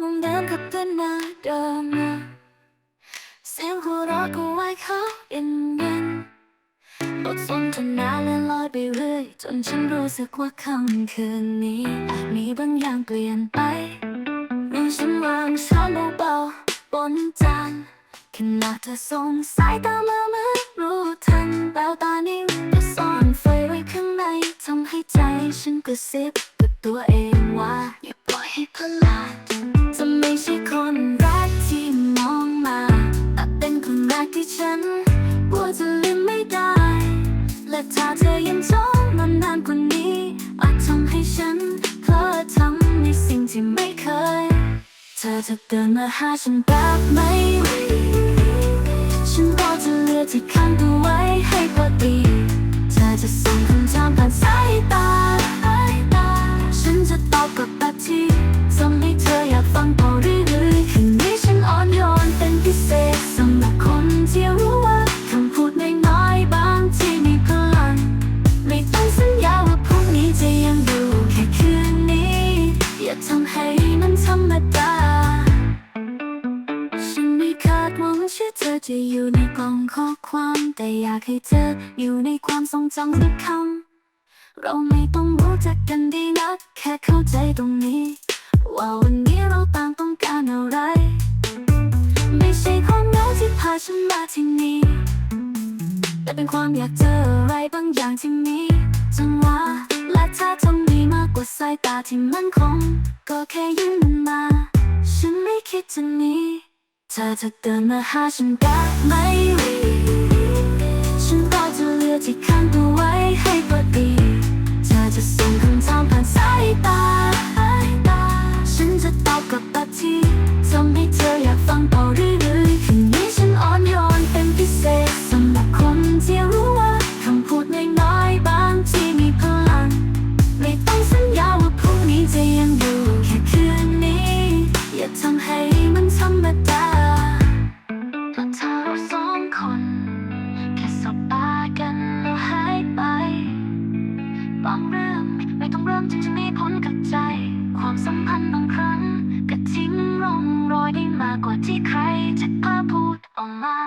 มุมเดิมกับเพื่นหน้าเดิมนะเสียงหัวเราะก็ไว้เขาเย็นเย็นบทสนทนาเลื่อนลอยไปเรื่อยจนฉันรู้สึกว่าค่ำคืนนี้อาจมีบางอย่างเปลี่ยนไปเมื่อฉันวางช้อนเบาๆบนจานขณะเธอส่งสายตาเมื่อรู้ทันแววตานิ่งก็ซ่อนไฟไว้ข้างในทำให้ใจฉันกระซิบกับตัวเองว่าอย่าปล่อยให้พลา กที่ฉันกลัวจะลืมไม่ได้ และถ้าเธอยังจ้องนานนานกว่านี้อาจทำให้ฉันเพลอทำในสิ่งที่ไม่เคย เธอจะเดินมาหาฉันแบบไม่รีฉันก็จะเลือกที่ค้างตัวไว้ให้พอดี อย่าทำให้มันธรรมดา ฉันไม่คาดหวังชื่อเธอจะอยู่ในกล่องข้อความ แต่อยากให้เธออยู่ในความทรงจำสักคำเราไม่ต้องรู้จักกันดีนัก แค่เข้าใจตรงนี้ ว่าวันนี้เราต่างต้องการอะไร ไม่ใช่ความเหงาที่พาฉันมาที่นี่ แต่เป็นความอยากเจออะไรบางอย่างที่มีจังหวะและถ้าทากกว่าสายตาที่มั่นคง ก็แค่ยืนมันมา ฉันไม่คิดจะหนีเธอจะเดินมาหาฉันได้ไม่รีฉันก็จะเลือกที่ข้างตัว จึงจะมีผลกับใจ ความสัมพันธ์บางครั้งก็ทิ้งร่องรอยได้มากกว่าที่ใครจะกล้าพูดออกมา